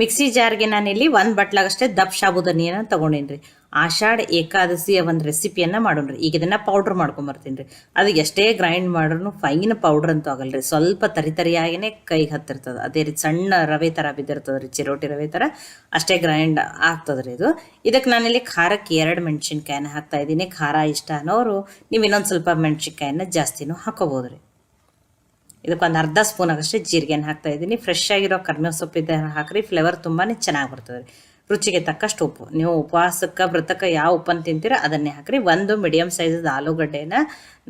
Mixie ಜಾರ್ಗೆ ನಾನಿಲ್ಲಿ ಒಂದು ಬಟ್ಲಾಗಷ್ಟೇ ದಪ್ಪ ಸಾಬುದಾನಿಯನ್ನು ತೊಗೊಂಡೇನಿ ಆಷಾಢ ಏಕಾದಶಿಯ ಒಂದು ರೆಸಿಪಿಯನ್ನು ಮಾಡೋಣ್ರಿ. ಈಗ ಇದನ್ನು ಪೌಡ್ರ್ ಮಾಡ್ಕೊಂಬರ್ತೀನಿ ರೀ ಅದು ಎಷ್ಟೇ ಗ್ರೈಂಡ್ ಮಾಡ್ರೂ ಫೈನ್ ಪೌಡ್ರ್ ಅಂತೂ ಆಗಲ್ಲ ರೀ ಸ್ವಲ್ಪ ತರಿ ತರಿಯಾಗಿನೇ ಕೈಗೆ ಹತ್ತಿರ್ತದೆ. ಅದೇ ರೀತಿ ಸಣ್ಣ ರವೆ ಥರ ಬಿದ್ದಿರ್ತದೆ ರೀ ಚಿರೋಟಿ ರವೆ ಥರ ಅಷ್ಟೇ ಗ್ರೈಂಡ್ ಆಗ್ತದೆ ರೀ ಇದು. ಇದಕ್ಕೆ ನಾನಿಲ್ಲಿ ಖಾರಕ್ಕೆ ಎರಡು ಮೆಣಸಿನ್ಕಾಯಿನ ಹಾಕ್ತಾ ಇದ್ದೀನಿ. ಖಾರ ಇಷ್ಟ ಅನ್ನೋರು ನೀವು ಇನ್ನೊಂದು ಸ್ವಲ್ಪ ಮೆಣಸಿನ್ಕಾಯಿನ ಜಾಸ್ತಿನೂ ಹಾಕೋಬೋದು ರೀ ಇದಕ್ಕೊಂದು ಅರ್ಧ ಸ್ಪೂನ್ ಆಗಷ್ಟೇ ಜೀರಿಗೆನ ಹಾಕ್ತಾ ಇದ್ದೀನಿ. ಫ್ರೆಶ್ ಆಗಿರೋ ಕರ್ಬೇವು ಸೊಪ್ಪಿದ್ದ ಹಾಕ್ರಿ. ಫ್ಲೇವರ್ ತುಂಬಾ ಚೆನ್ನಾಗಿ ಬರ್ತದೆ ರೀ. ರುಚಿಗೆ ತಕ್ಕಷ್ಟು ಉಪ್ಪು. ನೀವು ಉಪವಾಸಕ್ಕೆ, ವ್ರತಕ್ಕೆ ಯಾವ ಉಪ್ಪನ್ನು ತಿಂತೀರ ಅದನ್ನೇ ಹಾಕ್ರಿ. ಒಂದು ಮೀಡಿಯಮ್ ಸೈಜದ ಆಲೂಗಡ್ಡೆನ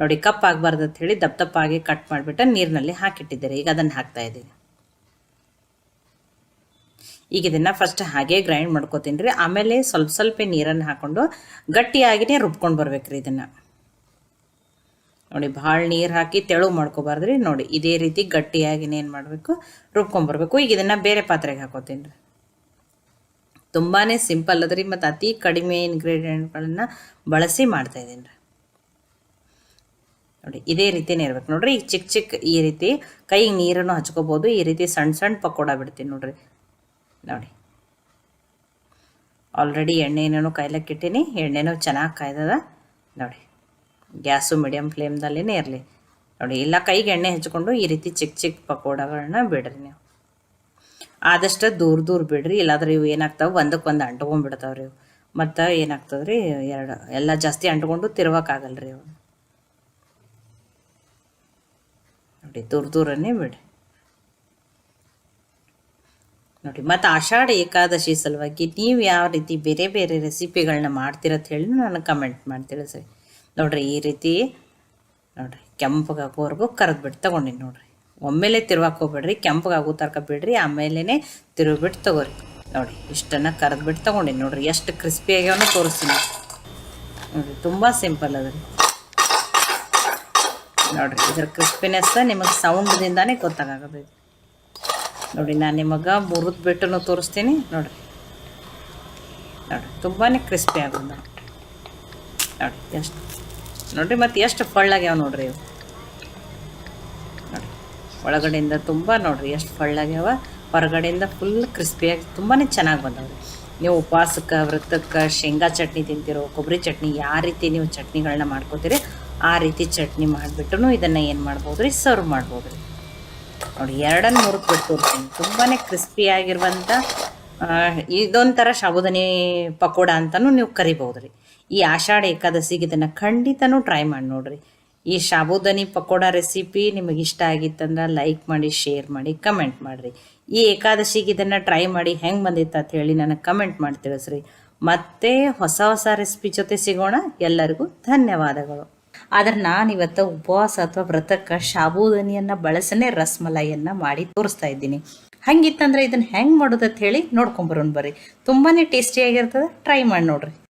ನೋಡಿ ಕಪ್ ಆಗಬಾರ್ದು ಅಂತ ಹೇಳಿ ದಪ್ಪ ದಪ್ಪಾಗಿ ಕಟ್ ಮಾಡಿಬಿಟ್ಟು ನೀರಿನಲ್ಲಿ ಹಾಕಿಟ್ಟಿದ್ದೀರಿ. ಈಗ ಅದನ್ನು ಹಾಕ್ತಾ ಇದ್ದೀನಿ. ಈಗ ಇದನ್ನು ಫಸ್ಟ್ ಹಾಗೆ ಗ್ರೈಂಡ್ ಮಾಡ್ಕೋತೀನಿ ರೀ. ಆಮೇಲೆ ಸ್ವಲ್ಪ ಸ್ವಲ್ಪ ನೀರನ್ನು ಹಾಕ್ಕೊಂಡು ಗಟ್ಟಿಯಾಗಿನೇ ರುಬ್ಕೊಂಡು ಬರ್ಬೇಕ್ರಿ ಇದನ್ನು. ನೋಡಿ, ಭಾಳ ನೀರು ಹಾಕಿ ತೆಳು ಮಾಡ್ಕೋಬಾರ್ದ್ರಿ. ನೋಡಿ, ಇದೇ ರೀತಿ ಗಟ್ಟಿಯಾಗಿನ ಏನು ಮಾಡಬೇಕು? ರುಬ್ಕೊಂಬರ್ಬೇಕು ಈಗ ಇದನ್ನು ಬೇರೆ ಪಾತ್ರೆಗೆ ಹಾಕೋತೀನಿ ರೀ. ತುಂಬಾ ಸಿಂಪಲ್ ಅದ್ರಿ ಮತ್ತು ಅತಿ ಕಡಿಮೆ ಇನ್ಗ್ರೀಡಿಯೆಂಟ್ಗಳನ್ನು ಬಳಸಿ ಮಾಡ್ತಾಯಿದ್ದೀನಿ ರೀ. ನೋಡಿ, ಇದೇ ರೀತಿನೇ ಇರ್ಬೇಕು. ನೋಡ್ರಿ, ಈಗ ಚಿಕ್ಕ ಚಿಕ್ಕ ಈ ರೀತಿ ಕೈಗೆ ನೀರನ್ನು ಹಚ್ಕೋಬೋದು. ಈ ರೀತಿ ಸಣ್ಣ ಸಣ್ಣ ಪಕೋಡ ಬಿಡ್ತೀನಿ ನೋಡ್ರಿ. ನೋಡಿ. ಆಲ್ರೆಡಿ ಎಣ್ಣೆನೂ ಕಾಯ್ಲಕ್ಕೆ ಇಟ್ಟೀನಿ. ಎಣ್ಣೆನೂ ಚೆನ್ನಾಗಿ ಕಾಯ್ದದ. ನೋಡಿ. ಗ್ಯಾಸು ಮೀಡಿಯಮ್ ಫ್ಲೇಮ್ದಲ್ಲೇ ಇರಲಿ. ನೋಡಿ, ಇಲ್ಲ ಕೈಗೆ ಎಣ್ಣೆ ಹಚ್ಕೊಂಡು ಈ ರೀತಿ ಚಿಕ್ಕ ಚಿಕ್ಕ ಪಕೋಡಗಳನ್ನ ಬಿಡ್ರಿ ನೀವು. ಆದಷ್ಟು ದೂರ ದೂರ ಬಿಡ್ರಿ, ಇಲ್ಲಾದ್ರೆ ಇವು ಏನಾಗ್ತಾವೆ ಒಂದಕ್ಕೆ ಒಂದು ಅಂಟ್ಕೊಂಡ್ಬಿಡ್ತಾವೆ ರೀ ಇವು. ಮತ್ತು ಏನಾಗ್ತದೆ ರೀ, ಎರಡು, ಎಲ್ಲ ಜಾಸ್ತಿ ಅಂಟ್ಕೊಂಡು ತಿರ್ವಕ್ಕಾಗಲ್ಲ ರೀ ಅವು ನೋಡಿ, ದೂರ ದೂರನೇ ಬಿಡಿ ನೋಡಿ, ಮತ್ತು ಆಷಾಢ ಏಕಾದಶಿ ಸಲುವಾಗಿ ನೀವು ಯಾವ ರೀತಿ ಬೇರೆ ಬೇರೆ ರೆಸಿಪಿಗಳನ್ನ ಅಂತ ಹೇಳಿ ನನಗೆ ಕಮೆಂಟ್ ಮಾಡ್ತೀರ ಸರಿ. ನೋಡ್ರಿ ಈ ರೀತಿ, ನೋಡ್ರಿ ಕೆಂಪಗಾಗೋವರೆಗೂ ಕರೆದ್ಬಿಟ್ಟು ತೊಗೊಂಡಿನಿ ನೋಡ್ರಿ. ಒಮ್ಮೆಲೆ ತಿರುವಾಕೋಬೇಡ್ರಿ ಕೆಂಪಗಾಗೋ ತನಕ ಬಿಡ್ರಿ ಆಮೇಲೆ ತಿರುಗಿಬಿಟ್ಟು ತೊಗೋರಿ. ನೋಡಿ ಇಷ್ಟನ್ನು ಕರೆದ್ಬಿಟ್ಟು ತೊಗೊಂಡಿನಿ ನೋಡ್ರಿ, ಎಷ್ಟು ಕ್ರಿಸ್ಪಿ ಆಗ್ಯಾವನು ತೋರಿಸ್ತೀನಿ. ನೋಡ್ರಿ ತುಂಬ ಸಿಂಪಲ್ ಅದ ರೀ ನೋಡ್ರಿ ಇದ್ರ ಕ್ರಿಸ್ಪಿನೆಸ್ ನಿಮಗೆ ಸೌಂಡ್ದಿಂದಾನೇ ಗೊತ್ತಾಗಬೇಕು. ನೋಡಿ ನಾನು ನಿಮಗೆ ಮುರಿದು ಬಿಟ್ಟು ತೋರಿಸ್ತೀನಿ, ನೋಡ್ರಿ. ನೋಡ್ರಿ ತುಂಬಾ ಕ್ರಿಸ್ಪಿ ಆಗೋದು ನೋಡಿ ಎಷ್ಟು ನೋಡ್ರಿ, ಮತ್ತೆ ಎಷ್ಟು ಫಳ್ಳಾಗ್ಯಾವ ನೋಡ್ರಿ ಇವು. ನೋಡಿ ಒಳಗಡೆಯಿಂದ ತುಂಬ ನೋಡ್ರಿ ಎಷ್ಟು ಫಳ್ಳಾಗ್ಯಾವ ಹೊರಗಡೆಯಿಂದ ಫುಲ್ ಕ್ರಿಸ್ಪಿಯಾಗಿ ತುಂಬಾ ಚೆನ್ನಾಗಿ ಬಂದವ್ರಿ. ನೀವು ಉಪವಾಸಕ್ಕೆ ವ್ರತಕ್ಕೆ ಶೇಂಗಾ ಚಟ್ನಿ ತಿಂತಿರೋ ಕೊಬ್ಬರಿ ಚಟ್ನಿ, ಯಾವ ರೀತಿ ನೀವು ಚಟ್ನಿಗಳನ್ನ ಮಾಡ್ಕೋತೀರಿ, ಆ ರೀತಿ ಚಟ್ನಿ ಮಾಡಿಬಿಟ್ಟು ಇದನ್ನು ಏನು ಮಾಡ್ಬೋದು ರೀ ಸರ್ವ್ ಮಾಡ್ಬೋದು ರೀ ನೋಡಿ ಎರಡನ್ನು ಮುರುಕ್ ಬಿಟ್ಟು ತೋರಿಸ್ತೀನಿ ತುಂಬಾ ಕ್ರಿಸ್ಪಿಯಾಗಿರುವಂಥ ಇದೊಂಥರ ಸಾಬುದಾನಿ ಪಕೋಡ ಅಂತಲೂ ನೀವು ಕರಿಬೋದು ರೀ ಈ ಆಷಾಢ ಏಕಾದಶಿಗೆ ಇದನ್ನು ಖಂಡಿತನೂ ಟ್ರೈ ಮಾಡಿ ನೋಡ್ರಿ. ಈ ಸಾಬುದಾನಿ ಪಕೋಡ ರೆಸಿಪಿ ನಿಮಗೆ ಇಷ್ಟ ಆಗಿತ್ತಂದ್ರೆ ಲೈಕ್ ಮಾಡಿ ಶೇರ್ ಮಾಡಿ ಕಮೆಂಟ್ ಮಾಡಿರಿ. ಈ ಏಕಾದಶಿಗೆ ಇದನ್ನು ಟ್ರೈ ಮಾಡಿ ಹೆಂಗೆ ಬಂದಿತ್ತು ಅಂತ ಹೇಳಿ ನನಗೆ ಕಮೆಂಟ್ ಮಾಡಿ ತಿಳಿಸ್ರಿ. ಮತ್ತೆ ಹೊಸ ಹೊಸ ರೆಸಿಪಿ ಜೊತೆ ಸಿಗೋಣ. ಎಲ್ಲರಿಗೂ ಧನ್ಯವಾದಗಳು. ಆದ್ರೆ ನಾನು ಇವತ್ತು ಉಪವಾಸ ಅಥವಾ ವ್ರತಕ್ಕೆ ಸಾಬುದಾನಿಯನ್ನು ಬಳಸನೆ ರಸ್ಮಲಾಯಿಯನ್ನು ಮಾಡಿ ತೋರಿಸ್ತಾ ಇದ್ದೀನಿ. ಹಂಗಿತ್ತಂದ್ರೆ ಇದನ್ನು ಹೆಂಗೆ ಮಾಡೋದಂತ ಹೇಳಿ ನೋಡ್ಕೊಂಬರೋಣ ಬರ್ರಿ. ತುಂಬಾ ಟೇಸ್ಟಿಯಾಗಿರ್ತದೆ ಟ್ರೈ ಮಾಡಿ ನೋಡ್ರಿ.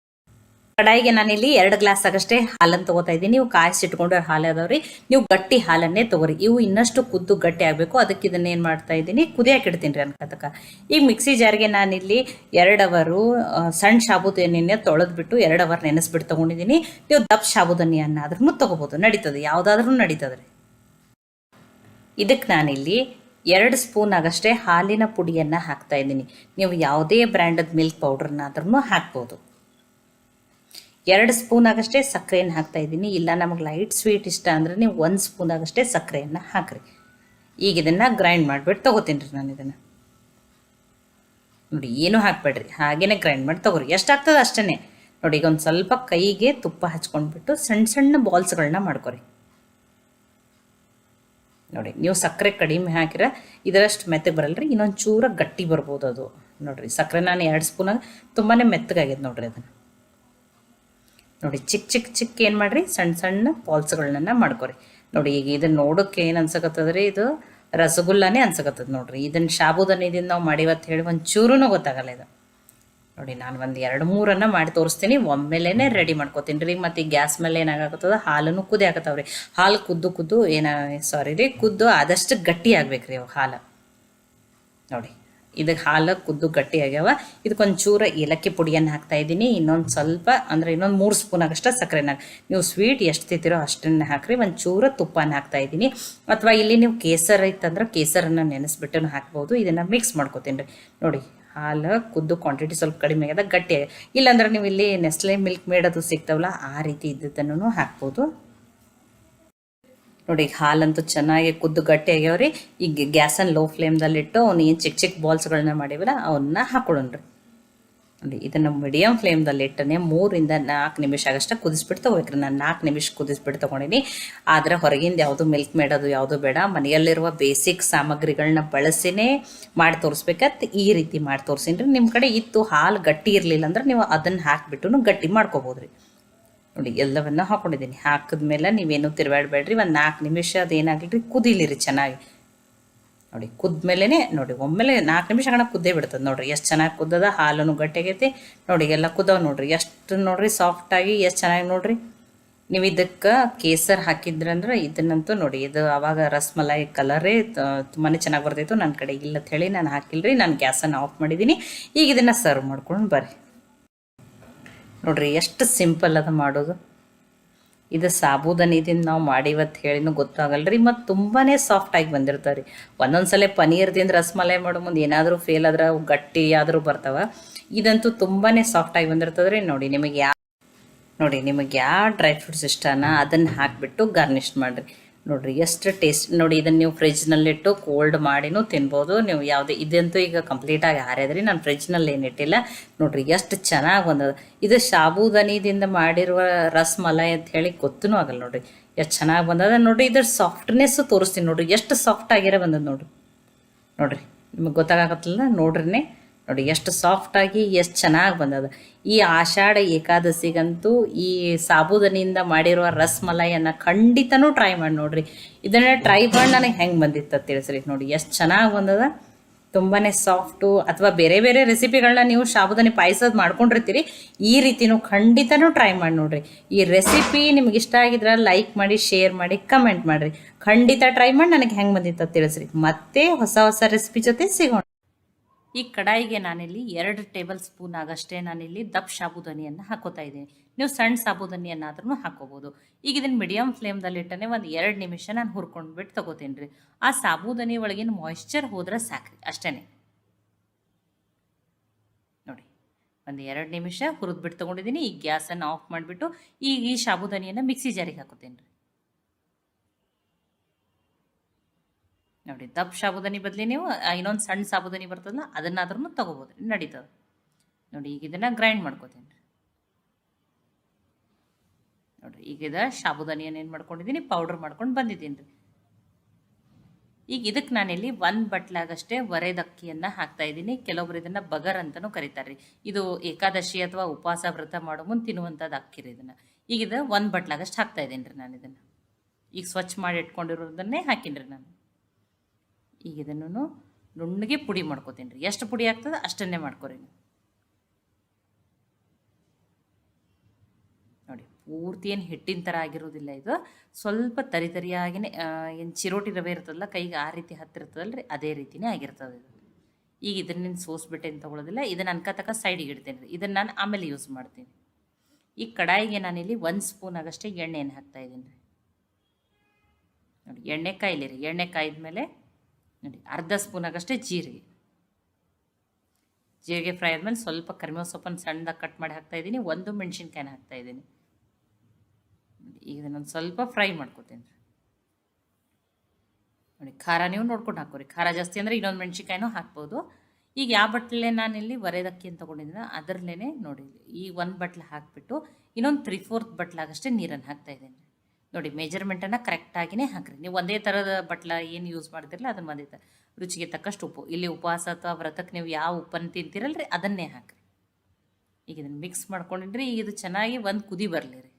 ಕಡಾಯಿಗೆ ನಾನಿಲ್ಲಿ ಎರಡು ಗ್ಲಾಸ್ ಆಗಷ್ಟೇ ಹಾಲನ್ನು ತಗೋತಾ ಇದ್ದೀನಿ. ನೀವು ಕಾಯಿಸಿಟ್ಕೊಂಡು ಹಾಲು ಅದಾವ್ರಿ. ನೀವು ಗಟ್ಟಿ ಹಾಲನ್ನೇ ತಗೋರಿ. ಇವು ಇನ್ನಷ್ಟು ಕುದ್ದು ಗಟ್ಟಿ ಆಗಬೇಕು. ಅದಕ್ಕೆ ಇದನ್ನ ಏನು ಮಾಡ್ತಾ ಇದ್ದೀನಿ. ಕುದಿಯಕ್ಕೆ ಇಡ್ತೀನಿ ರೀ ಅನ್ಕತಕ್ಕ ಈಗ ಮಿಕ್ಸಿ ಜಾರ್ಗೆ ನಾನಿಲ್ಲಿ ಎರಡು ಅವರು ಸಣ್ಣ ಸಾಬುದಾನಿಯನ್ನೇ ತೊಳೆದ್ಬಿಟ್ಟು ಎರಡು ಅವರ್ ನೆನೆಸ್ಬಿಟ್ಟು ತೊಗೊಂಡಿದ್ದೀನಿ. ನೀವು ದಪ್ಪ ಸಾಬುದಾನಿಯನ್ನ ಆದ್ರೂ ತೊಗೋಬೋದು. ನಡೀತದೆ. ಯಾವುದಾದ್ರೂ ನಡೀತದೆ ಇದಕ್ಕೆ ನಾನಿಲ್ಲಿ ಎರಡು ಸ್ಪೂನ್ ಆಗಷ್ಟೇ ಹಾಲಿನ ಪುಡಿಯನ್ನು ಹಾಕ್ತಾ ಇದ್ದೀನಿ. ನೀವು ಯಾವುದೇ ಬ್ರ್ಯಾಂಡದ ಮಿಲ್ಕ್ ಪೌಡ್ರನ್ನಾದ್ರೂ ಹಾಕ್ಬೋದು. ಎರಡು ಸ್ಪೂನ್ ಆಗಷ್ಟೇ ಸಕ್ಕರೆಯನ್ನು ಹಾಕ್ತಾ ಇದ್ದೀನಿ. ಇಲ್ಲ, ನಮಗೆ ಲೈಟ್ ಸ್ವೀಟ್ ಇಷ್ಟ ಅಂದರೆ ನೀವು ಒಂದು ಸ್ಪೂನ್ ಆಗಷ್ಟೇ ಸಕ್ಕರೆಯನ್ನು ಹಾಕ್ರಿ. ಈಗ ಇದನ್ನು ಗ್ರೈಂಡ್ ಮಾಡಿಬಿಟ್ಟು ತೊಗೋತೀನಿ ರೀ ನಾನು ಇದನ್ನು. ನೋಡಿ, ಏನೂ ಹಾಕ್ಬೇಡ್ರಿ. ಹಾಗೇನೆ ಗ್ರೈಂಡ್ ಮಾಡಿ ತೊಗೋರಿ. ಎಷ್ಟಾಗ್ತದೆ ಅಷ್ಟೇ ನೋಡಿ, ಈಗ ಒಂದು ಸ್ವಲ್ಪ ಕೈಗೆ ತುಪ್ಪ ಹಚ್ಕೊಂಡ್ಬಿಟ್ಟು ಸಣ್ಣ ಸಣ್ಣ ಬಾಲ್ಸ್ಗಳನ್ನ ಮಾಡ್ಕೊರಿ. ನೋಡಿ, ನೀವು ಸಕ್ಕರೆ ಕಡಿಮೆ ಹಾಕಿರ ಇದರಷ್ಟು ಮೆತ್ತಗೆ ಬರಲ್ರಿ. ಇನ್ನೊಂದು ಚೂರ ಗಟ್ಟಿ ಬರ್ಬೋದು ಅದು. ನೋಡಿರಿ ಸಕ್ಕರೆ ನಾನು ಎರಡು ಸ್ಪೂನಾಗ ತುಂಬಾ ಮೆತ್ತಗಾಗಿದೆ ನೋಡ್ರಿ ಅದನ್ನು. ನೋಡಿ ಚಿಕ್ಕ ಚಿಕ್ಕ ಚಿಕ್ಕ ಏನು ಮಾಡಿರಿ? ಸಣ್ಣ ಸಣ್ಣ ಪಾಲ್ಸ್ಗಳನ್ನ ಮಾಡ್ಕೊರಿ. ನೋಡಿ ಈಗ ಇದನ್ನು ನೋಡೋಕ್ಕೆ ಏನು ಅನ್ಸಕತ್ತದ್ರಿ? ಇದು ರಸಗುಲ್ಲಾನೇ ಅನ್ಸಕತ್ತದ ನೋಡ್ರಿ. ಇದನ್ನು ಶಾಬುದನಿದಿಂದ ನಾವು ಮಾಡಿವತ್ತು ಹೇಳಿ ಒಂದು ಚೂರೂ ಗೊತ್ತಾಗಲ್ಲ ಇದು. ನೋಡಿ ನಾನು ಒಂದು ಎರಡು ಮೂರನ್ನು ಮಾಡಿ ತೋರಿಸ್ತೀನಿ. ಒಮ್ಮೆಲೇ ರೆಡಿ ಮಾಡ್ಕೋತೀನಿ ರೀ. ಮತ್ತು ಈ ಗ್ಯಾಸ್ ಮೇಲೆ ಏನಾಗತ್ತದ ಹಾಲನ್ನು ಕುದಿ ರೀ ಹಾಲು ಕುದ್ದು ಕುದ್ದು ಏನ ಸಾರಿ ರೀ, ಕುದ್ದು ಆದಷ್ಟು ಗಟ್ಟಿ ಆಗ್ಬೇಕು ರೀ ಅವು ಹಾಲು. ನೋಡಿ. ಇದಕ್ಕೆ ಹಾಲು ಕುದ್ದು ಗಟ್ಟಿ ಆಗ್ಯಾವ. ಇದಕ್ಕೊಂದು ಚೂರ ಏಲಕ್ಕಿ ಪುಡಿಯನ್ನು ಹಾಕ್ತಾ ಇದ್ದೀನಿ. ಇನ್ನೊಂದು ಸ್ವಲ್ಪ, ಅಂದರೆ ಇನ್ನೊಂದು ಮೂರು ಸ್ಪೂನ್ ಆಗಷ್ಟ ಸಕ್ಕರೆನಾಗ ನೀವು ಸ್ವೀಟ್ ಎಷ್ಟು ತಿಂತೀರೋ ಅಷ್ಟನ್ನು ಹಾಕ್ರಿ. ಒಂದು ಚೂರ ತುಪ್ಪನ ಹಾಕ್ತಾ ಇದ್ದೀನಿ. ಅಥವಾ ಇಲ್ಲಿ ನೀವು ಕೇಸರ ಇತ್ತಂದ್ರೆ ಕೇಸರನ್ನು ನೆನೆಸ್ಬಿಟ್ಟು ಹಾಕ್ಬೋದು. ಇದನ್ನು ಮಿಕ್ಸ್ ಮಾಡ್ಕೊತೀನಿ. ರೀ ನೋಡಿ, ಹಾಲು ಕುದ್ದು ಕ್ವಾಂಟಿಟಿ ಸ್ವಲ್ಪ ಕಡಿಮೆ ಆಗ್ಯದ, ಗಟ್ಟಿ ಇಲ್ಲಾಂದ್ರೆ ನೀವು ಇಲ್ಲಿ ನೆಸ್ಲೆ ಮಿಲ್ಕ್ ಮೇಡ್ ಅದು ಸಿಗ್ತಾವಲ್ಲ, ಆ ರೀತಿ ಇದ್ದದ್ದನ್ನು ಹಾಕ್ಬೋದು. ನೋಡಿ ಈಗ ಹಾಲಂತೂ ಚೆನ್ನಾಗಿ ಕುದ್ದು ಗಟ್ಟಿ ಆಗ್ಯಾವ್ರಿ ಈಗ ಗ್ಯಾಸನ್ನು ಲೋ ಫ್ಲೇಮ್ದಲ್ಲಿಟ್ಟು ಅವ್ನು ಏನು ಚಿಕ್ಕ ಚಿಕ್ಕ ಬಾಲ್ಸ್ಗಳನ್ನ ಮಾಡಿವಲ್ಲ ಅವನ್ನ ಹಾಕೊಡೋಣ್ರಿ. ನೋಡಿ, ಇದನ್ನು ಮೀಡಿಯಮ್ ಫ್ಲೇಮ್ದಲ್ಲಿ ಇಟ್ಟನೆ ಮೂರಿಂದ ನಾಲ್ಕು ನಿಮಿಷ ಆಗಷ್ಟ ಕುದಿಸ್ಬಿಟ್ಟು ತೊಗೋಬೇಕ್ರಿ ನಾನು ನಾಲ್ಕು ನಿಮಿಷ ಕುದಿಸ್ಬಿಟ್ಟು ತೊಗೊಂಡಿನಿ. ಆದರೆ ಹೊರಗಿಂದ ಯಾವುದು ಮಿಲ್ಕ್ ಮೇಡೋದು ಯಾವುದು ಬೇಡ. ಮನೆಯಲ್ಲಿರುವ ಬೇಸಿಕ್ ಸಾಮಗ್ರಿಗಳನ್ನ ಬಳಸಿನೇ ಮಾಡಿ ತೋರಿಸ್ಬೇಕಂತ ಈ ರೀತಿ ಮಾಡಿ ತೋರಿಸಿನ್ರಿ. ನಿಮ್ಮ ಕಡೆ ಇತ್ತು ಹಾಲು ಗಟ್ಟಿ ಇರಲಿಲ್ಲ ಅಂದ್ರೆ ನೀವು ಅದನ್ನು ಹಾಕಿಬಿಟ್ಟು ಗಟ್ಟಿ ಮಾಡ್ಕೋಬೋದು ರೀ ನೋಡಿ, ಎಲ್ಲವನ್ನ ಹಾಕೊಂಡಿದ್ದೀನಿ. ಹಾಕಿದ್ಮೇಲೆ ನೀವೇನು ತಿರುಗಾಡಬೇಡ್ರಿ, ಒಂದು ನಾಲ್ಕು ನಿಮಿಷ ಅದೇನಾಗಲಿ ಕುದಿಲಿರಿ ಚೆನ್ನಾಗಿ. ನೋಡಿ ಕುದ್ಮೇಲೆ ನೋಡಿ, ಒಮ್ಮೆಲೆ ನಾಲ್ಕು ನಿಮಿಷ ಕಣ ಕುದ್ದೇ ಬಿಡ್ತದೆ ನೋಡ್ರಿ, ಎಷ್ಟು ಚೆನ್ನಾಗಿ ಕುದ್ದದ ಹಾಲು ಗಟ್ಟಿಗೈತಿ. ನೋಡಿ, ಎಲ್ಲ ಕುದ್ದವ ನೋಡ್ರಿ, ಎಷ್ಟು ನೋಡ್ರಿ ಸಾಫ್ಟಾಗಿ ಎಷ್ಟು ಚೆನ್ನಾಗಿ ನೋಡ್ರಿ. ನೀವು ಇದಕ್ಕೆ ಕೇಸರ್ ಹಾಕಿದ್ರಂದ್ರೆ ಇದನ್ನಂತೂ ನೋಡಿ, ಇದು ಆವಾಗ ರಸ್ಮಲಾಯಿ ಕಲರೇ ತುಂಬಾ ಚೆನ್ನಾಗಿ ಬರ್ತಿತ್ತು ನನ್ನ ಕಡೆ. ಇಲ್ಲ ಅಂತ ಹೇಳಿ ನಾನು ಹಾಕಿಲ್ರಿ, ನಾನು ಗ್ಯಾಸನ್ನು ಆಫ್ ಮಾಡಿದ್ದೀನಿ ಈಗ ಇದನ್ನು ಸರ್ವ್ ಮಾಡ್ಕೊಂಡು ಬರ್ರಿ. ನೋಡ್ರಿ, ಎಷ್ಟು ಸಿಂಪಲ್ ಅದ ಮಾಡೋದು. ಇದು ಸಾಬೂದನಿದಿಂದ ನಾವು ಮಾಡಿವತ್ತು ಹೇಳಿನೂ ರೀ ಮತ್ತು ತುಂಬಾ ಸಾಫ್ಟಾಗಿ ಬಂದಿರ್ತಾವೆ ರೀ ಒಂದೊಂದು ಸಲ ಪನೀರ್ದಿಂದ ರಸಮಲೈ ಮಾಡೋ ಮುಂದೆ ಏನಾದರೂ ಫೇಲ್ ಆದ್ರೆ ಗಟ್ಟಿ ಆದರೂ ಬರ್ತಾವೆ. ಇದಂತೂ ತುಂಬಾ ಸಾಫ್ಟಾಗಿ ಬಂದಿರ್ತದೆ ರೀ ನೋಡಿ, ನಿಮಗೆ ಯಾವ ನೋಡಿ, ನಿಮಗೆ ಯಾವ ಡ್ರೈ ಫ್ರೂಟ್ಸ್ ಇಷ್ಟನ, ಅದನ್ನು ಹಾಕಿಬಿಟ್ಟು ಗಾರ್ನಿಷ್ ಮಾಡಿರಿ. ನೋಡ್ರಿ, ಎಷ್ಟು ಟೇಸ್ಟ್ ನೋಡಿ ಇದನ್ನು ನೀವು ಫ್ರಿಜ್ನಲ್ಲಿಟ್ಟು ಕೋಲ್ಡ್ ಮಾಡಿನೂ ತಿನ್ಬೋದು. ನೀವು ಯಾವುದೇ ಇದಂತೂ ಈಗ ಕಂಪ್ಲೀಟಾಗಿ ಆರ್ಯದ್ರಿ, ನಾನು ಫ್ರಿಜ್ನಲ್ಲಿ ಏನಿಟ್ಟಿಲ್ಲ ನೋಡಿರಿ, ಎಷ್ಟು ಚೆನ್ನಾಗಿ ಬಂದದ. ಇದು ಸಾಬೂದನಿದಿಂದ ಮಾಡಿರುವ ರಸಮಲೈ ಅಂತ ಹೇಳಿ ಗೊತ್ತೂ ಆಗಲ್ಲ ನೋಡಿರಿ. ಎಷ್ಟು ಚೆನ್ನಾಗಿ ಬಂದದ. ನೋಡ್ರಿ ಇದ್ರ ಸಾಫ್ಟ್ನೆಸ್ ತೋರಿಸ್ತೀನಿ ನೋಡ್ರಿ. ಎಷ್ಟು ಸಾಫ್ಟ್ ಆಗಿರೋ ಬಂದದ ನೋಡ್ರಿ. ನೋಡಿರಿ, ನಿಮಗೆ ಗೊತ್ತಾಗತ್ತಲ್ಲ ನೋಡ್ರಿನೇ. ನೋಡಿ, ಎಷ್ಟು ಸಾಫ್ಟಾಗಿ ಎಷ್ಟು ಚೆನ್ನಾಗಿ ಬಂದದ. ಈ ಆಷಾಢ ಏಕಾದಶಿಗಂತೂ ಈ ಸಾಬೂದನಿಯಿಂದ ಮಾಡಿರುವ ರಸ್ಮಲೈಯನ್ನು ಖಂಡಿತನೂ ಟ್ರೈ ಮಾಡಿ ನೋಡ್ರಿ. ಇದನ್ನ ಟ್ರೈ ಮಾಡಿ ನನಗೆ ಹೆಂಗೆ ಬಂದಿತ್ತು ತಿಳಿಸ್ರಿ. ನೋಡಿ, ಎಷ್ಟು ಚೆನ್ನಾಗಿ ಬಂದದ. ತುಂಬಾ ಸಾಫ್ಟು ಅಥವಾ ಬೇರೆ ಬೇರೆ ರೆಸಿಪಿಗಳನ್ನ ನೀವು ಸಾಬುದಾನಿ ಪಾಯಸದ ಮಾಡ್ಕೊಂಡಿರ್ತೀರಿ, ಈ ರೀತಿನೂ ಖಂಡಿತನೂ ಟ್ರೈ ಮಾಡಿ ನೋಡ್ರಿ. ಈ ರೆಸಿಪಿ ನಿಮ್ಗೆ ಇಷ್ಟ ಆಗಿದ್ರೆ ಲೈಕ್ ಮಾಡಿ ಶೇರ್ ಮಾಡಿ ಕಮೆಂಟ್ ಮಾಡಿರಿ. ಖಂಡಿತ ಟ್ರೈ ಮಾಡಿ, ನನಗೆ ಹೆಂಗೆ ಬಂದಿತ್ತು ತಿಳಿಸ್ರಿ. ಮತ್ತೆ ಹೊಸ ಹೊಸ ರೆಸಿಪಿ ಜೊತೆ ಸಿಗೋಣ. ಈ ಕಡಾಯಿಗೆ ನಾನಿಲ್ಲಿ ಎರಡು ಟೇಬಲ್ ಸ್ಪೂನ್ ಆಗಷ್ಟೇ ನಾನಿಲ್ಲಿ ದಪ್ ಸಾಬುದಾನಿಯನ್ನು ಹಾಕೋತಾ ಇದ್ದೀನಿ. ನೀವು ಸಣ್ಣ ಸಾಬುದಾನಿಯನ್ನಾದ್ರೂ ಹಾಕೋಬೋದು. ಈಗ ಇದನ್ನು ಮೀಡಿಯಮ್ ಫ್ಲೇಮ್ದಲ್ಲಿಟ್ಟನೆ ಒಂದು ಎರಡು ನಿಮಿಷ ನಾನು ಹುರ್ಕೊಂಡ್ಬಿಟ್ಟು ತಗೋತೀನಿ ರೀ. ಆ ಸಾಬುದಾನಿ ಒಳಗಿನ ಮಾಯಿಶ್ಚರ್ ಹೋದ್ರೆ ಸಾಕ್ರಿ ಅಷ್ಟೇ ನೋಡಿ, ಒಂದು ಎರಡು ನಿಮಿಷ ಹುರಿದ್ಬಿಟ್ಟು ತೊಗೊಂಡಿದ್ದೀನಿ. ಈ ಗ್ಯಾಸನ್ನು ಆಫ್ ಮಾಡಿಬಿಟ್ಟು ಈಗ ಈ ಸಾಬುದಾನಿಯನ್ನು ಮಿಕ್ಸಿ ಜಾರಿಗೆ ಹಾಕೋತೀನಿ ರೀ. ನೋಡಿ ದಪ್ ಸಾಬುದಾನಿ ಬದಲಿ ನೀವು ಇನ್ನೊಂದು ಸಣ್ಣ ಸಾಬುದಾನಿ ಬರ್ತದಲ್ಲ ಅದನ್ನಾದ್ರೂ ತೊಗೋಬೋದು ರೀ ನಡೀತದೆ. ನೋಡಿ, ಈಗ ಇದನ್ನು ಗ್ರೈಂಡ್ ಮಾಡ್ಕೋತೀನಿ. ನೋಡಿರಿ ಈಗ ಇದು ಸಾಬುದಾನಿಯನ್ನು ಏನು ಮಾಡ್ಕೊಂಡಿದ್ದೀನಿ ಪೌಡ್ರ್ ಮಾಡ್ಕೊಂಡು ಬಂದಿದ್ದೀನಿ ರೀ. ಈಗ ಇದಕ್ಕೆ ನಾನಿಲ್ಲಿ ಒಂದು ಬಟ್ಲಾಗಷ್ಟೇ ವರೆದಕ್ಕಿಯನ್ನು ಹಾಕ್ತಾ ಇದ್ದೀನಿ. ಕೆಲವೊಬ್ರು ಇದನ್ನು ಬಗರ್ ಅಂತಲೂ ಕರೀತಾರೆ ರೀ. ಇದು ಏಕಾದಶಿ ಅಥವಾ ಉಪವಾಸ ವ್ರತ ಮಾಡೋ ಮುಂದೆ ತಿನ್ನುವಂಥದ್ದು ಅಕ್ಕಿ ರೀ ಇದನ್ನು. ಈಗ ಇದು ಒಂದು ಬಟ್ಲಾಗಷ್ಟು ಹಾಕ್ತಾ ಇದ್ದೀನಿ ರೀ ನಾನು ಇದನ್ನು ಈಗ ಸ್ವಚ್ಛ ಮಾಡಿ ಇಟ್ಕೊಂಡಿರೋದನ್ನೇ ಹಾಕೀನಿ ರೀ ನಾನು. ಈಗ ಇದನ್ನು ನುಣ್ಣಗೆ ಪುಡಿ ಮಾಡ್ಕೋತೀನಿ ರೀ. ಎಷ್ಟು ಪುಡಿ ಆಗ್ತದೆ ಅಷ್ಟನ್ನೇ ಮಾಡ್ಕೊರಿ ನೋಡಿ, ಪೂರ್ತಿ ಏನು ಹಿಟ್ಟಿನ ಥರ ಆಗಿರೋದಿಲ್ಲ ಇದು. ಸ್ವಲ್ಪ ತರಿ ತರಿಯಾಗಿನೇ ಏನು ಚಿರೋಟಿ ರವೆ ಇರ್ತದಲ್ಲ, ಕೈಗೆ ಆ ರೀತಿ ಹತ್ತಿರ್ತದಲ್ಲ ರೀ ಅದೇ ರೀತಿನೇ ಆಗಿರ್ತದೆ ಇದು. ಈಗ ಇದನ್ನೇನು ಸೋಸ್ಬಿಟ್ಟೇನು ತೊಗೊಳೋದಿಲ್ಲ, ಇದನ್ನು ಅನ್ಕತಕ್ಕ ಸೈಡಿಗೆ ಇಡ್ತೀನಿ ರೀ. ಇದನ್ನು ನಾನು ಆಮೇಲೆ ಯೂಸ್ ಮಾಡ್ತೀನಿ. ಈ ಕಡಾಯಿಗೆ ನಾನಿಲ್ಲಿ ಒಂದು ಸ್ಪೂನ್ ಆಗಷ್ಟೇ ಎಣ್ಣೆಯನ್ನು ಹಾಕ್ತಾಯಿದ್ದೀನಿ ರೀ. ನೋಡಿ, ಎಣ್ಣೆ ಕಾಯಿಲಿ ರೀ ಎಣ್ಣೆ ಕಾಯ್ದ ಮೇಲೆ ನೋಡಿ, ಅರ್ಧ ಸ್ಪೂನ್ ಆಗಷ್ಟೇ ಜೀರಿಗೆ. ಜೀರಿಗೆ ಫ್ರೈ ಆದಮೇಲೆ ಸ್ವಲ್ಪ ಕರಿಮೆ ಸೊಪ್ಪನ್ನು ಸಣ್ಣದಾಗಿ ಕಟ್ ಮಾಡಿ ಹಾಕ್ತಾಯಿದ್ದೀನಿ ಒಂದು ಮೆಣಸಿನ್ಕಾಯಿನ ಹಾಕ್ತಾಯಿದ್ದೀನಿ ಈಗ ನಾನು ಸ್ವಲ್ಪ ಫ್ರೈ ಮಾಡ್ಕೊತೀನಿ. ನೋಡಿ, ಖಾರ ನೀವು ನೋಡ್ಕೊಂಡು ಹಾಕೋರಿ ಖಾರ ಜಾಸ್ತಿ ಅಂದರೆ ಇನ್ನೊಂದು ಮೆಣಸಿನ್ಕಾಯಿನೂ ಹಾಕ್ಬೋದು. ಈಗ ಯಾವ ಬಟ್ಲೆ ನಾನಿಲ್ಲಿ ವರೆದಕ್ಕಿ ಅಂತ ತೊಗೊಂಡಿದ್ದೀನಿ ಅದರಲ್ಲೇ ನೋಡಿ, ಈ ಒಂದು ಬಟ್ಲೆ ಹಾಕಿಬಿಟ್ಟು ಇನ್ನೊಂದು ತ್ರೀ ಫೋರ್ತ್ ಬಟ್ಲಾಗಷ್ಟೇ ನೀರನ್ನು ಹಾಕ್ತಾಯಿದ್ದೀನಿ ನೋಡಿ ಮೆಜರ್ಮೆಂಟನ್ನು ಕರೆಕ್ಟಾಗಿಯೇ ಹಾಕಿರಿ. ನೀವು ಒಂದೇ ಥರದ ಬಟ್ಲ ಏನು ಯೂಸ್ ಮಾಡ್ತಿರಲ್ಲ ಅದನ್ನು ಒಂದೇ ಥರ ರುಚಿಗೆ ತಕ್ಕಷ್ಟು ಉಪ್ಪು. ಇಲ್ಲಿ ಉಪವಾಸ ಅಥವಾ ವ್ರತಕ್ಕೆ ನೀವು ಯಾವ ಉಪ್ಪನ್ನು ತಿಂತೀರಲ್ಲ ರೀ ಅದನ್ನೇ ಹಾಕಿರಿ. ಈಗ ಇದನ್ನು ಮಿಕ್ಸ್ ಮಾಡ್ಕೊಂಡಿದ್ರಿ ಈಗ ಇದು ಚೆನ್ನಾಗಿ ಒಂದು ಕುದಿ ಬರಲಿ ರೀ.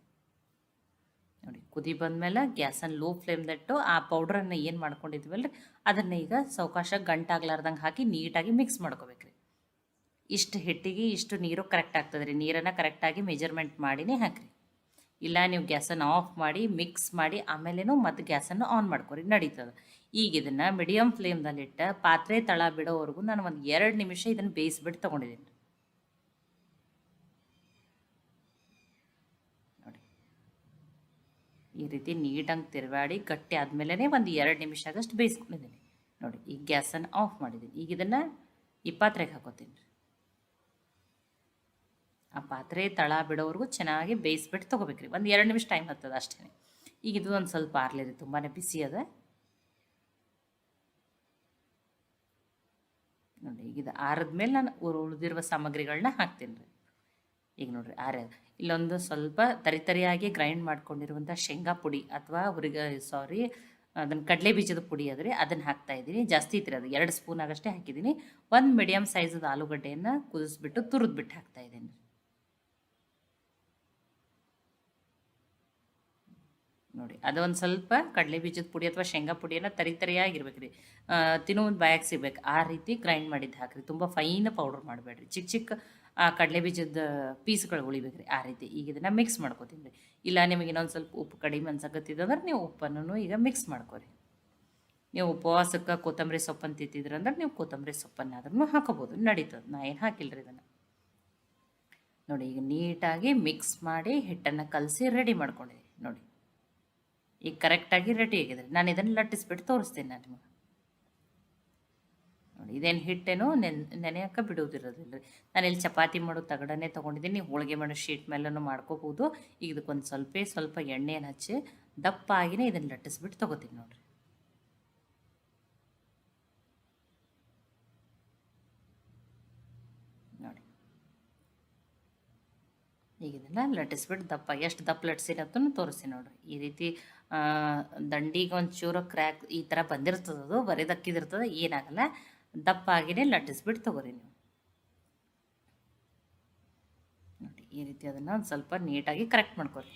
ನೋಡಿ ಕುದಿ ಬಂದಮೇಲೆ ಗ್ಯಾಸನ್ನು ಲೋ ಫ್ಲೇಮ್ದಟ್ಟು ಆ ಪೌಡ್ರನ್ನು ಏನು ಮಾಡ್ಕೊಂಡಿದ್ವಲ್ಲ ರೀ ಅದನ್ನು ಈಗ ಸಾವಕಾಶ ಗಂಟಾಗ್ಲಾರ್ದಂಗೆ ಹಾಕಿ ನೀಟಾಗಿ ಮಿಕ್ಸ್ ಮಾಡ್ಕೋಬೇಕು ರೀ ಇಷ್ಟು ಹಿಟ್ಟಿಗೆ ಇಷ್ಟು ನೀರು ಕರೆಕ್ಟ್ ಆಗ್ತದೆ ರೀ ನೀರನ್ನು ಕರೆಕ್ಟಾಗಿ ಮೆಜರ್ಮೆಂಟ್ ಮಾಡಿನೇ ಹಾಕಿರಿ. ಇಲ್ಲ, ನೀವು ಗ್ಯಾಸನ್ನು ಆಫ್ ಮಾಡಿ, ಮಿಕ್ಸ್ ಮಾಡಿ, ಆಮೇಲೇನು ಮತ್ತು ಗ್ಯಾಸನ್ನು ಆನ್ ಮಾಡ್ಕೊರಿ, ನಡೀತದೆ. ಈಗ ಇದನ್ನು ಮೀಡಿಯಮ್ ಫ್ಲೇಮ್ದಲ್ಲಿಟ್ಟು ಪಾತ್ರೆ ತಳ ಬಿಡೋವರೆಗೂ ನಾನು ಒಂದು ಎರಡು ನಿಮಿಷ ಇದನ್ನು ಬೇಯಿಸ್ಬಿಟ್ಟು ತೊಗೊಂಡಿದ್ದೀನಿ ನೋಡಿ. ಈ ರೀತಿ ನೀಟಾಗಿ ತಿರುಗಾಡಿ ಗಟ್ಟಿ ಆದಮೇಲೆ ಒಂದು ಎರಡು ನಿಮಿಷ ಆಗಷ್ಟು ಬೇಯಿಸ್ಕೊಂಡಿದ್ದೀನಿ ನೋಡಿ, ಈಗ ಗ್ಯಾಸನ್ನು ಆಫ್ ಮಾಡಿದ್ದೀನಿ ಈಗ ಇದನ್ನು ಈ ಪಾತ್ರೆಗೆ ಹಾಕೋತೀನಿ. ಆ ಪಾತ್ರೆ, ತಳ ಬಿಡೋವರೆಗೂ ಚೆನ್ನಾಗಿ ಬೇಯಿಸ್ಬಿಟ್ಟು ತೊಗೋಬೇಕ್ರಿ. ಒಂದು ಎರಡು ನಿಮಿಷ ಟೈಮ್ ಹತ್ತದ ಅಷ್ಟೇ ಈಗ ಇದು ಒಂದು ಸ್ವಲ್ಪ ಆರ್ಲಿರಿ ತುಂಬಾ ಬಿಸಿ ಅದ. ನೋಡಿ, ಈಗ ಇದು ಆರಿದ್ಮೇಲೆ ನಾನು ಉಳಿದಿರುವ ಸಾಮಗ್ರಿಗಳನ್ನ ಹಾಕ್ತೀನಿ ರೀ. ಈಗ ನೋಡಿರಿ, ಆರ ಇಲ್ಲೊಂದು ಸ್ವಲ್ಪ ತರಿತರಿಯಾಗಿ ಗ್ರೈಂಡ್ ಮಾಡ್ಕೊಂಡಿರುವಂಥ ಶೇಂಗಾ ಪುಡಿ ಅಥವಾ ಹುರಿಗ ಸಾರಿ ಅದನ್ನು ಕಡಲೆ ಬೀಜದ ಪುಡಿ ಅದ್ರಿ ಅದನ್ನು ಹಾಕ್ತಾ ಇದ್ದೀನಿ. ಜಾಸ್ತಿ ಇತ್ತು ಅದು ಎರಡು ಸ್ಪೂನ್ ಆಗಷ್ಟೇ ಹಾಕಿದ್ದೀನಿ. ಒಂದು ಮೀಡಿಯಮ್ ಸೈಜದ ಆಲೂಗಡ್ಡೆಯನ್ನು ಕುದಿಸ್ಬಿಟ್ಟು ತುರಿದ್ಬಿಟ್ಟು ಹಾಕ್ತಾ ಇದ್ದೀನಿ. ನೋಡಿ. ಅದೊಂದು ಸ್ವಲ್ಪ ಕಡಲೆ ಬೀಜದ ಪುಡಿ ಅಥವಾ ಶೇಂಗಾ ಪುಡಿಯನ್ನು ತರಿ ತರಿಯಾಗಿರ್ಬೇಕು ರೀ ತಿನ್ನೋ ಒಂದು ಬಾಯಾಗಿ ಸಿಗ್ಬೇಕು ಆ ರೀತಿ ಗ್ರೈಂಡ್ ಮಾಡಿದ್ದು ಹಾಕ್ರಿ. ತುಂಬ ಫೈನ್ ಪೌಡ್ರ್ ಮಾಡಬೇಡ್ರಿ. ಚಿಕ್ಕ ಚಿಕ್ಕ ಆ, ಕಡಲೆ ಬೀಜದ ಪೀಸ್ಗಳು ಉಳಿಬೇಕು ರೀ ಆ ರೀತಿ. ಈಗ ಇದನ್ನು ಮಿಕ್ಸ್ ಮಾಡ್ಕೋತೀನಿ ರೀ ಇಲ್ಲ ನಿಮಗೆ ಇನ್ನೊಂದು ಸ್ವಲ್ಪ ಉಪ್ಪು ಕಡಿಮೆ ಅನ್ಸಕತ್ತಿದಂದ್ರೆ ನೀವು ಉಪ್ಪನ್ನು ಈಗ ಮಿಕ್ಸ್ ಮಾಡ್ಕೊರಿ. ನೀವು ಉಪವಾಸಕ್ಕೆ ಕೊತ್ತಂಬರಿ ಸೊಪ್ಪನ್ನು ತಿಂತಿದ್ರೆ ಅಂದ್ರೆ ನೀವು ಕೊತ್ತಂಬರಿ ಸೊಪ್ಪನ್ನಾದ್ರೂ ಹಾಕೋಬೋದು. ನಡೀತದೆ. ನಾ ಏನು ಹಾಕಿಲ್ಲ ರೀ ಇದನ್ನು. ನೋಡಿ, ಈಗ ನೀಟಾಗಿ ಮಿಕ್ಸ್ ಮಾಡಿ ಹಿಟ್ಟನ್ನು ಕಲಸಿ ರೆಡಿ ಮಾಡ್ಕೊಂಡಿದ್ದೀನಿ ನೋಡಿ. ಈಗ ಕರೆಕ್ಟಾಗಿ ರೆಡಿ ಆಗಿದೆ ನಾನು ಇದನ್ನು ಲಟ್ಟಿಸ್ಬಿಟ್ಟು ತೋರಿಸ್ತೀನಿ ನಾನು ನಿಮಗೆ. ನೋಡಿ, ಇದೇನು ಹಿಟ್ಟೇನು ನೆನ್ ನೆನೆಯಕ್ಕೆ ಬಿಡುವುದಿರೋದಿಲ್ಲ. ರೀ ನಾನು ಇಲ್ಲಿ ಚಪಾತಿ ಮಾಡೋ ತಗಡನ್ನೇ ತೊಗೊಂಡಿದ್ದೀನಿ. ಹೋಳಿಗೆ ಮಾಡೋ ಶೀಟ್ ಮೇಲೂ ಮಾಡ್ಕೋಬೋದು. ಈಗ ಇದಕ್ಕೊಂದು ಸ್ವಲ್ಪ ಸ್ವಲ್ಪ ಎಣ್ಣೆಯನ್ನು ಹಚ್ಚಿ ದಪ್ಪ ಆಗಿನೇ ಇದನ್ನು ಲಟ್ಟಿಸ್ಬಿಟ್ಟು ತೊಗೋತೀನಿ ನೋಡಿರಿ ನೋಡಿ ಈಗ ಲಟ್ಟಿಸ್ಬಿಟ್ಟು ದಪ್ಪ, ಎಷ್ಟು ದಪ್ಪ ಲಟ್ಸಿರತ್ತೂ ತೋರಿಸಿ ನೋಡ್ರಿ ಈ ರೀತಿ ದಂಡಿಗೆ ಒಂದು ಚೂರು ಕ್ರ್ಯಾಕ್ ಈ ಥರ ಬಂದಿರ್ತದದು ಅದು, ಬರೀದಕ್ಕಿದಿರ್ತದೆ, ಏನಾಗಲ್ಲ. ದಪ್ಪ ಆಗಿನೇ ಲಟ್ಟಿಸ್ಬಿಟ್ಟು ತಗೋರಿ ನೀವು. ನೋಡಿ, ಈ ರೀತಿ ಅದನ್ನು ಒಂದು ಸ್ವಲ್ಪ ನೀಟಾಗಿ ಕರೆಕ್ಟ್ ಮಾಡ್ಕೊರಿ.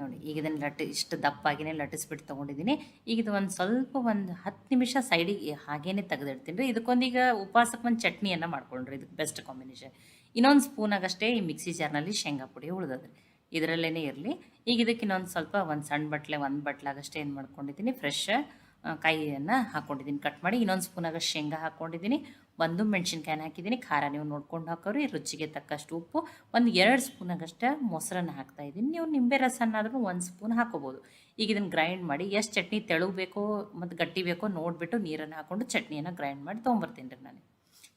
ನೋಡಿ, ಈಗ ಇದನ್ನು ಲಟ್ಟಿ, ಇಷ್ಟು ದಪ್ಪಾಗಿನೇ ಲಟ್ಟಿಸ್ಬಿಟ್ಟು ತೊಗೊಂಡಿದ್ದೀನಿ. ಈಗ ಇದು ಒಂದು ಸ್ವಲ್ಪ ಒಂದು ಹತ್ತು ನಿಮಿಷ ಸೈಡಿಗೆ ಹಾಗೇನೆ ತೆಗೆದಿಡ್ತೀನಿ ರೀ. ಇದಕ್ಕೊಂದೀಗ ಉಪವಾಸಕ್ಕೆ ಒಂದು ಚಟ್ನಿಯನ್ನು ಮಾಡ್ಕೊಂಡ್ರಿ ಇದಕ್ಕೆ ಬೆಸ್ಟ್ ಕಾಂಬಿನೇಷನ್ ಇನ್ನೊಂದು ಸ್ಪೂನಾಗಷ್ಟೇ ಈ ಮಿಕ್ಸಿ ಜಾರ್ನಲ್ಲಿ ಶೇಂಗಾ ಪುಡಿ ಉಳಿದದ್ರಿ. ಇದರಲ್ಲೇ ಇರಲಿ. ಈಗ ಇದಕ್ಕೆ ಇನ್ನೊಂದು ಸ್ವಲ್ಪ ಒಂದು ಸಣ್ಣ ಬಟ್ಲೆ, ಒಂದು ಬಟ್ಲಾಗಷ್ಟೇ ಏನು ಮಾಡ್ಕೊಂಡಿದ್ದೀನಿ ಫ್ರೆಶ್ ಕಾಯಿಯನ್ನು ಹಾಕ್ಕೊಂಡಿದ್ದೀನಿ ಕಟ್ ಮಾಡಿ. ಇನ್ನೊಂದು ಸ್ಪೂನಾಗ ಶೇಂಗಾ ಹಾಕ್ಕೊಂಡಿದ್ದೀನಿ ಒಂದು ಮೆಣಸಿನ್ಕಾಯಿನ ಹಾಕಿದ್ದೀನಿ, ಖಾರ ನೀವು ನೋಡ್ಕೊಂಡು ಹಾಕೋರಿ, ರುಚಿಗೆ ತಕ್ಕಷ್ಟು ಉಪ್ಪು, ಒಂದು ಎರಡು ಸ್ಪೂನಾಗಷ್ಟೇ ಮೊಸರನ್ನು ಹಾಕ್ತಾ ಇದ್ದೀನಿ. ನೀವು ನಿಂಬೆ ರಸನಾದ್ರೂ ಒಂದು ಸ್ಪೂನ್ ಹಾಕೋಬೋದು. ಈಗ ಇದನ್ನು ಗ್ರೈಂಡ್ ಮಾಡಿ ಎಷ್ಟು ಚಟ್ನಿ ತೆಳು ಬೇಕೋ ಮತ್ತು ಗಟ್ಟಿ ಬೇಕೋ ನೋಡಿಬಿಟ್ಟು ನೀರನ್ನು ಹಾಕ್ಕೊಂಡು ಚಟ್ನಿಯನ್ನು ಗ್ರೈಂಡ್ ಮಾಡಿ ತೊಗೊಂಬರ್ತೀನಿ ರೀ ನಾನು.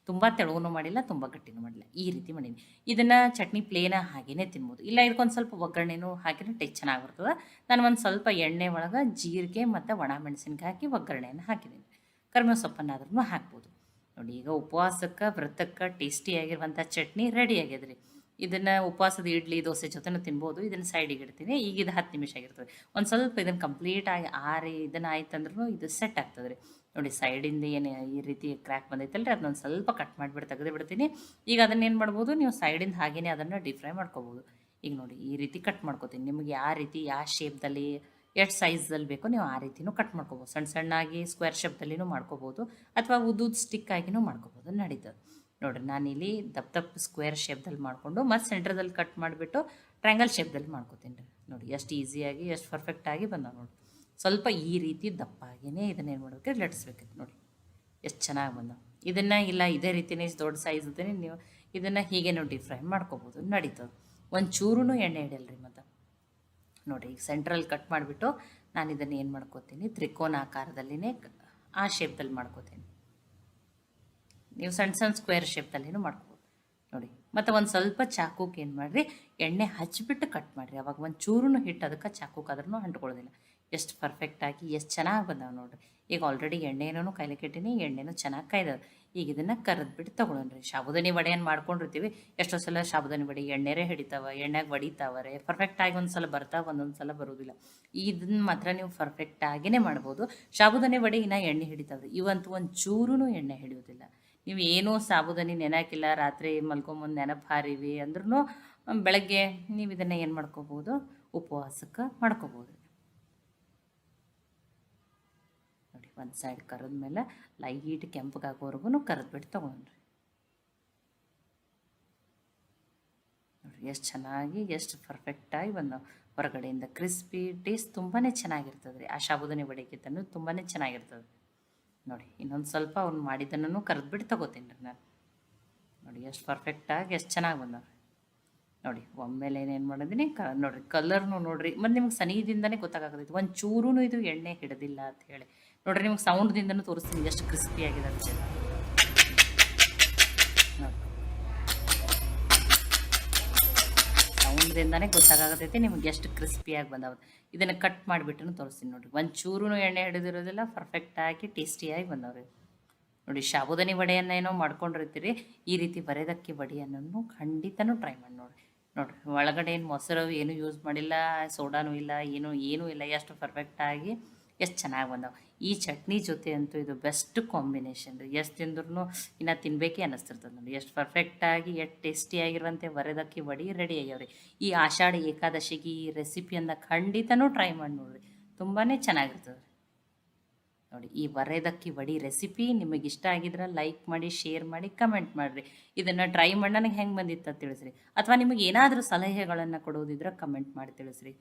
ತುಂಬ ತೆಳುವೂ ಮಾಡಿಲ್ಲ, ತುಂಬ ಗಟ್ಟಿನೂ ಮಾಡಿಲ್ಲ. ಈ ರೀತಿ ಮಾಡೀನಿ ಇದನ್ನು ಚಟ್ನಿ ಪ್ಲೇನ ಹಾಗೇ ತಿನ್ಬೋದು. ಇಲ್ಲ ಇದಕ್ಕೊಂದು ಸ್ವಲ್ಪ ಒಗ್ಗರಣೆನೂ ಹಾಕಿದ್ರೆ ಟೇಸ್ಟ್ ಚೆನ್ನಾಗಿ ಬರ್ತದೆ. ನಾನು ಒಂದು ಸ್ವಲ್ಪ ಎಣ್ಣೆ ಒಳಗೆ ಜೀರಿಗೆ ಮತ್ತು ಒಣ ಮೆಣಸಿನ್ಕಾಯಿ ಹಾಕಿ ಒಗ್ಗರಣೆಯನ್ನು ಹಾಕಿದ್ದೀನಿ. ಕರ್ಮ ಸೊಪ್ಪನ್ನಾದ್ರೂ ಹಾಕ್ಬೋದು. ನೋಡಿ, ಈಗ ಉಪವಾಸಕ್ಕೆ, ವ್ರತಕ್ಕೆ ಟೇಸ್ಟಿಯಾಗಿರುವಂಥ ಚಟ್ನಿ ರೆಡಿ ಆಗ್ಯದ್ರಿ. ಇದನ್ನು ಉಪವಾಸದ ಇಡ್ಲಿ, ದೋಸೆ ಜೊತೆನೂ ತಿನ್ಬೋದು. ಇದನ್ನು ಸೈಡಿಗೆ ಇಡ್ತೀನಿ. ಈಗ ಇದು ಹತ್ತು ನಿಮಿಷ ಆಗಿರ್ತದೆ. ಒಂದು ಸ್ವಲ್ಪ ಇದನ್ನು ಕಂಪ್ಲೀಟಾಗಿ ಆರಿ, ಇದನ್ನು ಆಯ್ತಂದ್ರೂ ಇದು ಸೆಟ್ ಆಗ್ತದೆ ರೀ ನೋಡಿ ಸೈಡಿಂದ ಏನು ಈ ರೀತಿ ಕ್ರ್ಯಾಕ್ ಬಂದೈತಲ್ಲ ರೀ ಅದನ್ನೊಂದು ಸ್ವಲ್ಪ ಕಟ್ ಮಾಡಿಬಿಟ್ಟು ತೆಗೆದು ಬಿಡ್ತೀನಿ. ಈಗ ಅದನ್ನು ಏನು ಮಾಡ್ಬೋದು, ನೀವು ಸೈಡಿಂದ ಹಾಗೇ ಅದನ್ನು ಡಿಫ್ರೈ ಫ್ರೈ ಮಾಡ್ಕೋಬೋದು. ಈಗ ನೋಡಿ, ಈ ರೀತಿ ಕಟ್ ಮಾಡ್ಕೋತೀನಿ. ನಿಮಗೆ ಯಾವ ರೀತಿ, ಯಾವ ಶೇಪ್ದಲ್ಲಿ ಎಷ್ಟು ಸೈಜ್ದಲ್ಲಿ ಬೇಕೋ, ನೀವು ಆ ರೀತಿಯೂ ಕಟ್ ಮಾಡ್ಕೋಬೋದು. ಸಣ್ಣ ಸಣ್ಣಾಗಿ ಸ್ಕ್ವೇರ್ ಶೇಪ್ದಲ್ಲಿನೂ ಮಾಡ್ಕೋಬೋದು, ಅಥವಾ ಉದ್ದುದ್ದು ಸ್ಟಿಕ್ ಆಗಿನೂ ಮಾಡ್ಕೋಬೋದು ನಡೀತದೆ. ನೋಡಿರಿ, ನಾನಿಲ್ಲಿ ದಪ್ಪ ದಪ್ಪ ಸ್ಕ್ವೇರ್ ಶೇಪ್ದಲ್ಲಿ ಮಾಡಿಕೊಂಡು, ಮತ್ತು ಸೆಂಟ್ರದಲ್ಲಿ ಕಟ್ ಮಾಡಿಬಿಟ್ಟು ಟ್ರ್ಯಾಂಗಲ್ ಶೇಪ್ದಲ್ಲಿ ಮಾಡ್ಕೋತೀನಿ ರೀ. ನೋಡಿ, ಎಷ್ಟು ಈಸಿಯಾಗಿ ಎಷ್ಟು ಪರ್ಫೆಕ್ಟಾಗಿ ಬಂದಾವೆ ನೋಡಿ ಸ್ವಲ್ಪ ಈ ರೀತಿ ದಪ್ಪಾಗಿಯೇ ಇದನ್ನೇನು ಮಾಡ್ಬೇಕು ಲಟ್ಟಿಸ್ಬೇಕು ನೋಡಿ ಎಷ್ಟು ಚೆನ್ನಾಗಿ ಬಂದಾವೆ. ಇದನ್ನು ಇಲ್ಲ, ಇದೇ ರೀತಿಯೇ ದೊಡ್ಡ ಸೈಜ್ ಇದ್ದೀನಿ, ನೀವು ಇದನ್ನು ಹೀಗೆ ನಾವು ಡೀಪ್ ಫ್ರೈ ಮಾಡ್ಕೋಬೋದು, ನಡೀತದೆ. ಒಂದು ಚೂರು ಎಣ್ಣೆ ಹಿಡಿಯಲ್ರಿ ಮತ್ತು. ನೋಡಿ, ಈಗ ಸೆಂಟ್ರಲ್ಲಿ ಕಟ್ ಮಾಡಿಬಿಟ್ಟು ನಾನು ಇದನ್ನು ಏನು ಮಾಡ್ಕೋತೀನಿ? ತ್ರಿಕೋನ ಆಕಾರದಲ್ಲಿನೇ ಆ ಶೇಪ್ದಲ್ಲಿ ಮಾಡ್ಕೋತೀನಿ. ನೀವು ಸಣ್ಣ ಸಣ್ಣ ಸ್ಕ್ವೇರ್ ಶೇಪ್ದಲ್ಲಿನೂ ಮಾಡ್ಕೋಬೋದು. ನೋಡಿ, ಮತ್ತು ಒಂದು ಸ್ವಲ್ಪ ಚಾಕುಕ್ಕೆ ಏನು ಮಾಡಿರಿ? ಎಣ್ಣೆ ಹಚ್ಚಿಬಿಟ್ಟು ಕಟ್ ಮಾಡಿರಿ. ಅವಾಗ ಒಂದು ಚೂರು ಹಿಟ್ಟು ಅದಕ್ಕೆ ಚಾಕುಕ್ಕಾದ್ರೂ ಅಂಟ್ಕೊಳ್ಳೋದಿಲ್ಲ. ಎಷ್ಟು ಪರ್ಫೆಕ್ಟಾಗಿ ಎಷ್ಟು ಚೆನ್ನಾಗಿ ಬಂದಾವೆ ನೋಡಿರಿ. ಈಗ ಆಲ್ರೆಡಿ ಎಣ್ಣೆನೂ ಕೈಲಿ ಕೆಟ್ಟಿನಿ, ಎಣ್ಣೆನೂ ಚೆನ್ನಾಗಿ ಕಾಯ್ದವೆ. ಈಗ ಇದನ್ನು ಕರೆದ್ಬಿಟ್ಟು ರೀ ಸಾಬುದಾನಿ ವಡೆಯನ್ನು ಮಾಡ್ಕೊಂಡಿರ್ತೀವಿ ಎಷ್ಟೋ ಸಲ ಸಾಬುದಾನಿ ವಡೆ ಎಣ್ಣೆರೇ ಹಿಡಿತಾವೆ, ಎಣ್ಣೆಗೆ ಪರ್ಫೆಕ್ಟ್ ಪರ್ಫೆಕ್ಟಾಗಿ ಒಂದು ಸಲ ಬರ್ತಾವೆ ಒಂದೊಂದು ಸಲ ಬರೋದಿಲ್ಲ. ಇದನ್ನ ಮಾತ್ರ ನೀವು ಪರ್ಫೆಕ್ಟಾಗಿಯೇ ಮಾಡ್ಬೋದು. ಸಾಬುದಾನಿ ವಡೆ ಇನ್ನು ಎಣ್ಣೆ ಹಿಡಿತಾವೆ ಇವಂತೂ ಒಂದು ಚೂರೂ ಎಣ್ಣೆ ಹಿಡಿಯೋದಿಲ್ಲ. ನೀವು ಏನೂ ಸಾಬುದಾನಿ ನೆನಕಿಲ್ಲ, ರಾತ್ರಿ ಮಲ್ಕೊಂಬಂದು ನೆನಪು ಹಾರಿವಿ ಅಂದ್ರೂ ಬೆಳಗ್ಗೆ ನೀವು ಇದನ್ನು ಏನು ಮಾಡ್ಕೋಬೋದು? ಉಪವಾಸಕ್ಕೆ ಮಾಡ್ಕೋಬೋದು ನೋಡಿ ಒಂದು ಸೈಡ್ ಕರೆದ ಮೇಲೆ ಲೈಟ್ ಕೆಂಪಗಾಗೋವರೆಗೂ ಕರೆದ್ಬಿಟ್ಟು ತೊಗೊಂಡ್ರಿ. ನೋಡಿ ಎಷ್ಟು ಚೆನ್ನಾಗಿ, ಎಷ್ಟು ಪರ್ಫೆಕ್ಟಾಗಿ ಒಂದು ಹೊರಗಡೆಯಿಂದ ಕ್ರಿಸ್ಪಿ ಟೇಸ್ಟ್ ತುಂಬಾ ಚೆನ್ನಾಗಿರ್ತದೆ ರೀ ಆ ಶಾಬುದನೆ ಬಡಿಕಿದ್ದನ್ನು ತುಂಬಾ ಚೆನ್ನಾಗಿರ್ತದೆ ನೋಡಿ, ಇನ್ನೊಂದು ಸ್ವಲ್ಪ ಅವ್ನು ಮಾಡಿದ್ದನ್ನು ಕರೆದ್ಬಿಟ್ಟು ತೊಗೋತೀನಿ ರೀ ನಾನು. ನೋಡಿ, ಎಷ್ಟು ಪರ್ಫೆಕ್ಟಾಗಿ ಎಷ್ಟು ಚೆನ್ನಾಗಿ ಬಂದವ್ರಿ. ನೋಡಿ, ಒಮ್ಮೆಲೆ ಏನೇನು ಮಾಡಿದ್ದೀನಿ ಕ, ನೋಡಿರಿ ಕಲರ್ನು ನೋಡಿರಿ. ಮತ್ತು ನಿಮ್ಗೆ ಸನಿಹದಿಂದನೇ ಗೊತ್ತಾಗತ್ತೈತಿ ಒಂದು ಚೂರೂ ಇದು ಎಣ್ಣೆ ಹಿಡ್ದಿಲ್ಲ ಅಂತ ಹೇಳಿ. ನೋಡ್ರಿ, ನಿಮ್ಗೆ ಸೌಂಡ್ದಿಂದನೂ ತೋರಿಸ್ತೀನಿ ಎಷ್ಟು ಕ್ರಿಸ್ಪಿ ಆಗಿದೆ ಅಂತ. ಸೌಂಡ್ದಿಂದನೇ ಗೊತ್ತಾಗತೈತಿ ನಿಮ್ಗೆ ಎಷ್ಟು ಕ್ರಿಸ್ಪಿಯಾಗಿ ಬಂದಾವ. ಇದನ್ನು ಕಟ್ ಮಾಡಿಬಿಟ್ಟು ತೋರಿಸ್ತೀನಿ ನೋಡಿರಿ. ಚೂರು ಎಣ್ಣೆ ಹಿಡಿದಿರೋದಿಲ್ಲ ಪರ್ಫೆಕ್ಟಾಗಿ ಟೇಸ್ಟಿಯಾಗಿ ಬಂದವ್ರಿ. ನೋಡಿ, ಶಾಬುದನಿ ವಡೆಯನ್ನು ಏನೋ ಮಾಡ್ಕೊಂಡಿರ್ತೀರಿ, ಈ ರೀತಿ ಬರೆದಕ್ಕೆ ವಡೆಯನ್ನು ಖಂಡಿತನೂ ಟ್ರೈ ಮಾಡಿ ನೋಡಿ ನೋಡಿರಿ, ಒಳಗಡೆ ಏನು ಮೊಸರು ಏನು ಯೂಸ್ ಮಾಡಿಲ್ಲ, ಸೋಡಾನೂ ಇಲ್ಲ, ಏನು, ಏನೂ ಇಲ್ಲ, ಎಷ್ಟು ಪರ್ಫೆಕ್ಟಾಗಿ ಎಷ್ಟು ಚೆನ್ನಾಗಿ ಬಂದಾವೆ. ಈ ಚಟ್ನಿ ಜೊತೆ ಅಂತೂ ಇದು ಬೆಸ್ಟ್ ಕಾಂಬಿನೇಷನ್ ಎಷ್ಟು ತಿಂದ್ರೂ ಇನ್ನು ತಿನ್ಬೇಕೇ ಅನ್ನಿಸ್ತಿರ್ತದೆ ನೋಡಿ. ಎಷ್ಟು ಪರ್ಫೆಕ್ಟಾಗಿ ಎಷ್ಟು ಟೇಸ್ಟಿಯಾಗಿರುವಂತೆ ವರೆದಕ್ಕಿ ವಡಿ ರೆಡಿ ಆಗ್ಯಾವ್ರಿ. ಈ ಆಷಾಢ ಏಕಾದಶಿಗೆ ಈ ರೆಸಿಪಿಯನ್ನು ಖಂಡಿತನೂ ಟ್ರೈ ಮಾಡಿ ನೋಡ್ರಿ. ತುಂಬಾ ಚೆನ್ನಾಗಿರ್ತದೆ ನೋಡಿ, ಈ ವರೆದಕ್ಕಿ ವಡಿ ರೆಸಿಪಿ ನಿಮಗೆ ಇಷ್ಟ ಆಗಿದ್ರೆ ಲೈಕ್ ಮಾಡಿ ಶೇರ್ ಮಾಡಿ ಕಮೆಂಟ್ ಮಾಡಿರಿ. ಇದನ್ನು ಟ್ರೈ ಮಾಡಿ ನನಗೆ ಹೆಂಗೆ ಬಂದಿತ್ತು ತಿಳಿಸ್ರಿ. ಅಥವಾ ನಿಮಗೆ ಏನಾದರೂ ಸಲಹೆಗಳನ್ನು ಕೊಡೋದಿದ್ರೆ ಕಮೆಂಟ್ ಮಾಡಿ ತಿಳಿಸ್ರಿ.